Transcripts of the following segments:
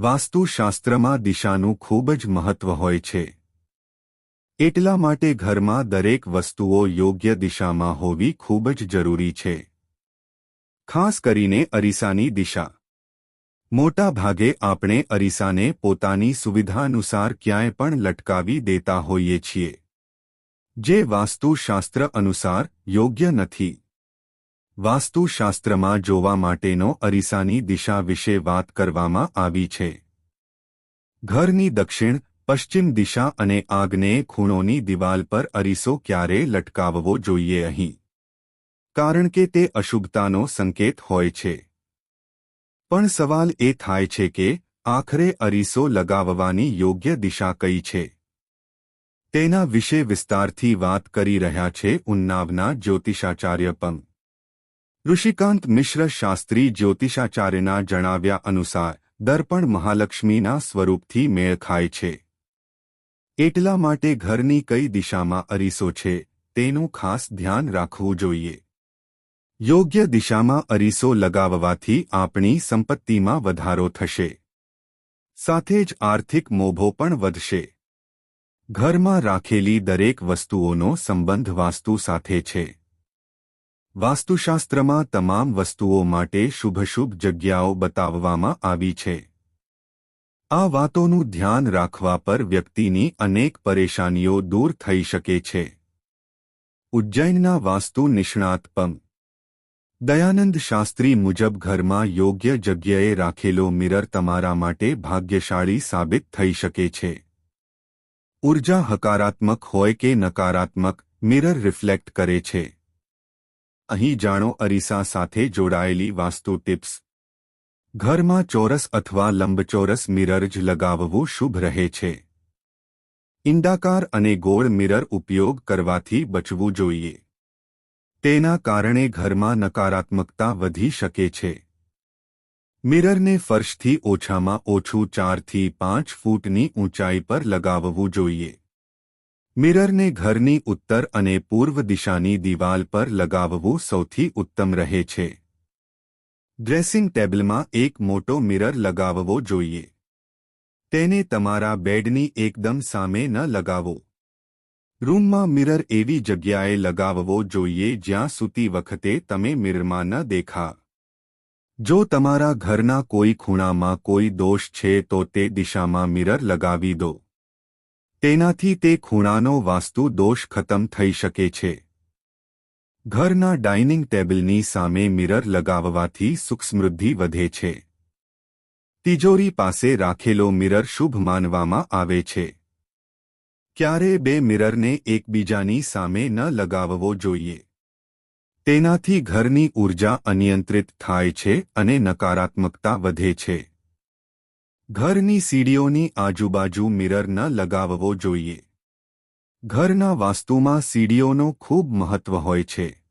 વાસ્તુશાસ્ત્રમાં દિશાનું ખૂબ જ મહત્વ હોય છે. એટલા માટે ઘરમાં દરેક વસ્તુઓ યોગ્ય દિશામાં હોવી ખૂબ જ જરૂરી છે. ખાસ કરીને અરીસાની દિશા. મોટા ભાગે આપણે અરીસાને પોતાની સુવિધાનુસાર ક્યાંય પણ લટકાવી દેતા હોઈએ છીએ. જે વાસ્તુશાસ્ત્ર અનુસાર યોગ્ય નથી. વાસ્તુશાસ્ત્રમાં જોવા માટેનો અરીસાની દિશા વિશે વાત કરવામાં આવી છે. ઘરની દક્ષિણ, પશ્ચિમ દિશા અને આગ્નેય ખૂણોની દિવાલ પર અરીસો ક્યારે લટકાવવો જોઈએ અહીં? કારણ કે તે અશુભતાનો સંકેત હોય છે. પણ સવાલ એ થાય છે કે, આખરે અરીસો લગાવવાની યોગ્ય દિશા કઈ છે? તેના વિશે વિસ્તારથી વાત કરી રહ્યા છે ઉન્નાવના જ્યોતિષાચાર્ય પંગ ઋષિકાંત મિશ્ર શાસ્ત્રી જ્યોતિષાચાર્યના જણાવ્યા અનુસાર, દર્પણ મહાલક્ષ્મીના સ્વરૂપથી મેળ ખાય છે. એટલા માટે ઘરની કઈ દિશામાં અરીસો છે, તેનું ખાસ ધ્યાન રાખવું જોઈએ. યોગ્ય દિશામાં અરીસો લગાવવાથી આપણી સંપત્તિમાં વધારો થશે. સાથે જ આર્થિક મોભો પણ વધશે. ઘરમાં રાખેલી દરેક વસ્તુઓનો સંબંધ વાસ્તુ સાથે છે. વાસ્તુશાસ્ત્રમાં તમામ વસ્તુઓ માટે શુભશુભ જગ્યાઓ બતાવવામાં આવી છે. આ વાતોનું ધ્યાન રાખવા પર વ્યક્તિની અનેક પરેશાનીઓ દૂર થઈ શકે છે. ઉજ્જૈનના વાસ્તુ નિષ્ણાત પમ દયાનંદ શાસ્ત્રી મુજબ ઘરમાં યોગ્ય જગ્યાએ રાખેલો મિરર તમારા માટે ભાગ્યશાળી સાબિત થઈ શકે છે. ઊર્જા હકારાત્મક હોય કે નકારાત્મક, મિરર રિફ્લેક્ટ કરે છે. અહીં જાણો અરીસા સાથે જોડાયેલી વાસ્તુ ટિપ્સ. ઘરમાં ચોરસ અથવા લંબચોરસ મિરર જ લગાવવું શુભ રહે છે. ઇંડાકાર અને ગોળ મિરર ઉપયોગ કરવાથી બચવું જોઈએ. તેના કારણે ઘરમાં નકારાત્મકતા વધી શકે છે. મિરરને ફર્શથી ઓછામાં ઓછું ચારથી પાંચ ફૂટની ઊંચાઈ પર લગાવવું જોઈએ. મિરરને ઘરની ઉત્તર અને પૂર્વ દિશાની દિવાલ પર લગાવવું સૌથી ઉત્તમ રહે છે. ડ્રેસિંગ ટેબલમાં એક મોટો મિરર લગાવવો જોઈએ. તેને તમારા બેડની એકદમ સામે ન લગાવો. રૂમમાં મિરર એવી જગ્યાએ લગાવવો જોઈએ જ્યાં સૂતી વખતે તમે મિરરમાં ન દેખા. જો તમારા ઘરના કોઈ ખૂણામાં કોઈ દોષ છે તો તે દિશામાં મિરર લગાવી દો. તેનાથી તે ખૂણાનો વાસ્તુ દોષ ખતમ થઈ શકે છે. ઘરના ડાઇનિંગ ટેબલની સામે મિરર લગાવવાથી સુખસમૃદ્ધિ વધે છે. તિજોરી પાસે રાખેલો મિરર શુભ માનવામાં આવે છે. ક્યારે બે મિરરને એકબીજાની સામે ન લગાવવો જોઈએ? તેનાથી ઘરની ઊર્જા અનિયંત્રિત થાય છે અને નકારાત્મકતા વધે છે. ઘરની સીડીઓની આજુબાજુ મિરર ન લગાવવો જોઈએ. ઘરના વાસ્તુમાં સીડીઓનો ખૂબ મહત્વ હોય છે.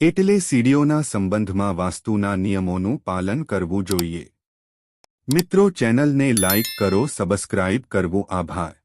એટલે સીડીઓના સંબંધમાં વાસ્તુના નિયમોનું પાલન કરવું જોઈએ. મિત્રો ચેનલને લાઇક કરો, સબસ્ક્રાઇબ કરવું આભાર.